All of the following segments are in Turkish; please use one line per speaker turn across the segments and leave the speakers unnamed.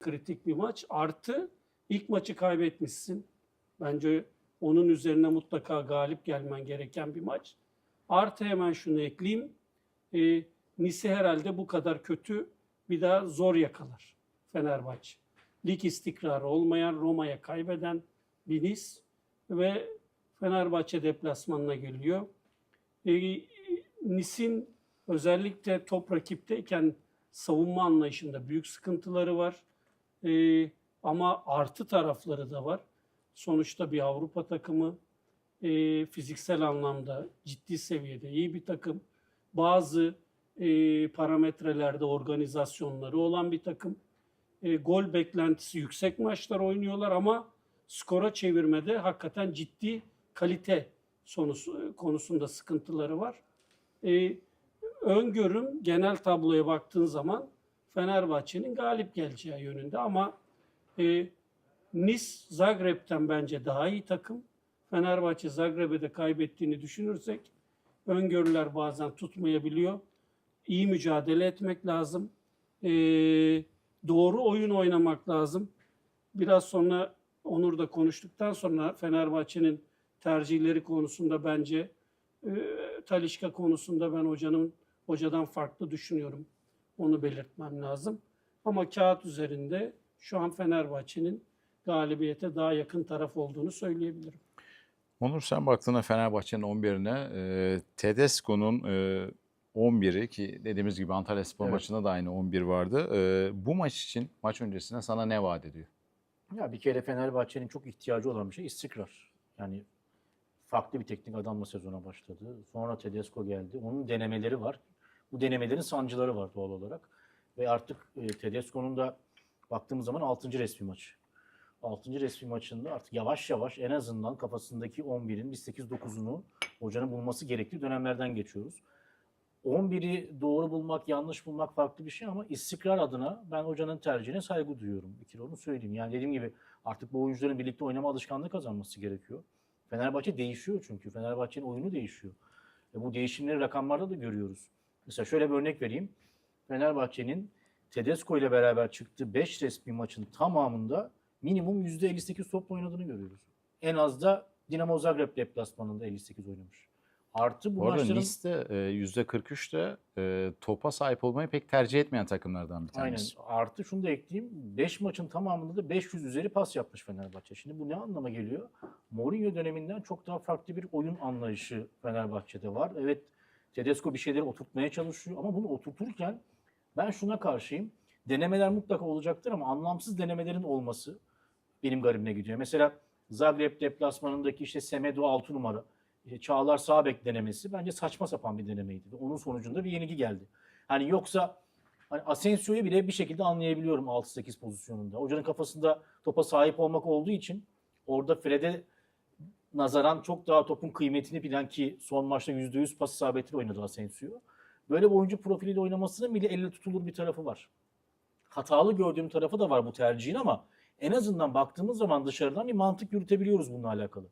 kritik bir maç. Artı ilk maçı kaybetmişsin. Bence onun üzerine mutlaka galip gelmen gereken bir maç. Artı hemen şunu ekleyeyim. E, Nice herhalde bu kadar kötü bir daha zor yakalar Fenerbahçe. Lig istikrarı olmayan Roma'ya kaybeden bir Nice ve Fenerbahçe deplasmanına geliyor. E, Nice'in özellikle top rakipteyken savunma anlayışında büyük sıkıntıları var. E, ama artı tarafları da var. Sonuçta bir Avrupa takımı e, fiziksel anlamda ciddi seviyede iyi bir takım. Bazı e, parametrelerde organizasyonları olan bir takım. E, gol beklentisi yüksek maçlar oynuyorlar ama skora çevirmede hakikaten ciddi kalite sonusu, konusunda sıkıntıları var. E, öngörüm genel tabloya baktığın zaman Fenerbahçe'nin galip geleceği yönünde ama e, Nice Zagreb'ten bence daha iyi takım. Fenerbahçe Zagreb'e de kaybettiğini düşünürsek öngörüler bazen tutmayabiliyor. İyi mücadele etmek lazım. E, doğru oyun oynamak lazım. Biraz sonra Onur da konuştuktan sonra Fenerbahçe'nin tercihleri konusunda bence e, Talişka konusunda ben hocanın hocadan farklı düşünüyorum. Onu belirtmem lazım. Ama kağıt üzerinde şu an Fenerbahçe'nin galibiyete daha yakın taraf olduğunu söyleyebilirim.
Onur sen baktığında Fenerbahçe'nin 11'ine e, Tedesco'nun e, 11'i ki dediğimiz gibi Antalya Spor
Evet.
maçında da aynı 11 vardı. E, bu maç için maç öncesinde sana ne vaat ediyor?
Ya bir kere Fenerbahçe'nin çok ihtiyacı olan bir şey istikrar. Yani farklı bir teknik adamla sezona başladı. Sonra Tedesco geldi. Onun denemeleri var. Bu denemelerin sancıları var doğal olarak. Ve artık e, Tedesco'nun da baktığımız zaman 6. resmi maçı. 6. resmi maçında artık yavaş yavaş en azından kafasındaki 11'in bir 8-9'unu hocanın bulması gerektiği dönemlerden geçiyoruz. 11'i doğru bulmak, yanlış bulmak farklı bir şey ama istikrar adına ben hocanın tercihine saygı duyuyorum. Bir kere onu söyleyeyim. Yani dediğim gibi artık bu oyuncuların birlikte oynama alışkanlığı kazanması gerekiyor. Fenerbahçe değişiyor çünkü. Fenerbahçe'nin oyunu değişiyor. Ve bu değişimleri rakamlarda da görüyoruz. Mesela şöyle bir örnek vereyim. Fenerbahçe'nin Tedesco ile beraber çıktığı 5 resmi maçın tamamında minimum %58 topla oynadığını görüyoruz. En az da Dinamo Zagreb deplasmanında 58 oynamış. Artı bu
Bu
maçların...
Nice de e, %43 de topa sahip olmayı pek tercih etmeyen takımlardan bir
Aynen.
tanesi.
Artı şunu da ekleyeyim. 5 maçın tamamında da 500 üzeri pas yapmış Fenerbahçe. Şimdi bu ne anlama geliyor? Mourinho döneminden çok daha farklı bir oyun anlayışı Fenerbahçe'de var. Evet Tedesco bir şeyleri oturtmaya çalışıyor ama bunu oturturken ben şuna karşıyım. Denemeler mutlaka olacaktır ama anlamsız denemelerin olması benim garibime gidiyor. Mesela Zagreb deplasmanındaki işte Semedo 6 numara, işte Çağlar sağ bek denemesi bence saçma sapan bir denemeydi. Onun sonucunda bir yenilgi geldi. Hani yoksa hani Asensio'yu bile bir şekilde anlayabiliyorum 6-8 pozisyonunda. Hocanın kafasında topa sahip olmak olduğu için orada Fred'e nazaran çok daha topun kıymetini bilen ki son maçta %100 pas isabetiyle oynadı Asensio. Böyle bir oyuncu profiliyle oynamasının bile elle tutulur bir tarafı var. Hatalı gördüğüm tarafı da var bu tercihin ama en azından baktığımız zaman dışarıdan bir mantık yürütebiliyoruz bununla alakalı.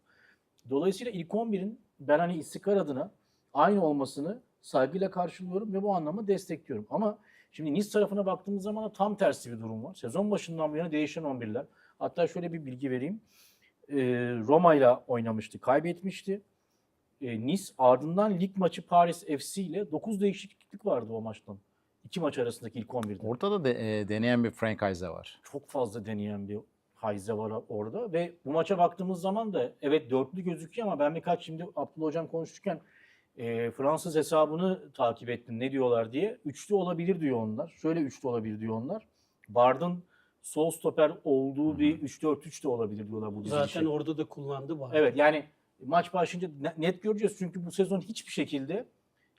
Dolayısıyla ilk 11'in ben hani istikrar adına aynı olmasını saygıyla karşılıyorum ve bu anlamda destekliyorum. Ama şimdi Nice tarafına baktığımız zaman da tam tersi bir durum var. Sezon başından bu yana değişen 11'ler. Hatta şöyle bir bilgi vereyim. Ee, Roma ile oynamıştı, kaybetmişti. Ee, nice ardından lig maçı Paris FC ile 9 değişiklik vardı o maçtan. İki maç arasındaki ilk 11'de.
Orada da de, e, deneyen bir Frank Heise var.
Çok fazla deneyen bir Hayze var orada ve bu maça baktığımız zaman da evet dörtlü gözüküyor ama ben birkaç şimdi Abdullah Hocam konuşurken e, Fransız hesabını takip ettim ne diyorlar diye. Üçlü olabilir diyor onlar. Şöyle üçlü olabilir diyor onlar. Bard'ın sol stoper olduğu bir 3-4-3 de olabilir diyorlar bu.
Zaten orada da kullandı var.
Evet yani maç başlayınca ne- net göreceğiz çünkü bu sezon hiçbir şekilde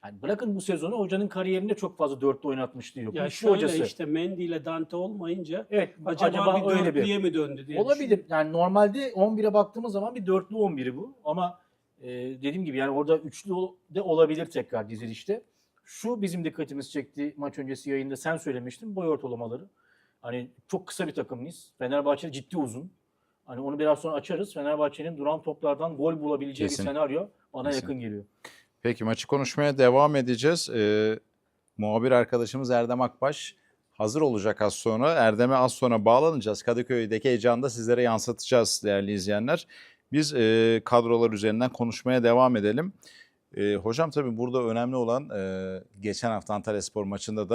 yani bırakın bu sezonu hocanın kariyerinde çok fazla dörtlü oynatmışlığı yok.
Ya
Üçlü
şöyle
hocası.
işte Mendy ile Dante olmayınca
Evet
acaba,
acaba,
bir
öyle bir.
mi döndü diye
Olabilir. Yani normalde 11'e baktığımız zaman bir dörtlü 11'i bu. Ama e, dediğim gibi yani orada üçlü de olabilir tekrar dizilişte. Şu bizim dikkatimizi çekti maç öncesi yayında sen söylemiştin boy ortalamaları. Hani çok kısa bir takımız. Fenerbahçe ciddi uzun. Hani onu biraz sonra açarız. Fenerbahçe'nin duran toplardan gol bulabileceği
Kesin.
bir senaryo bana
Kesin.
yakın geliyor.
Peki maçı konuşmaya devam edeceğiz. Ee, muhabir arkadaşımız Erdem Akbaş hazır olacak az sonra. Erdem'e az sonra bağlanacağız. Kadıköy'deki heyecanı da sizlere yansıtacağız değerli izleyenler. Biz e, kadrolar üzerinden konuşmaya devam edelim. E, hocam tabii burada önemli olan e, geçen hafta Antalya Spor maçında da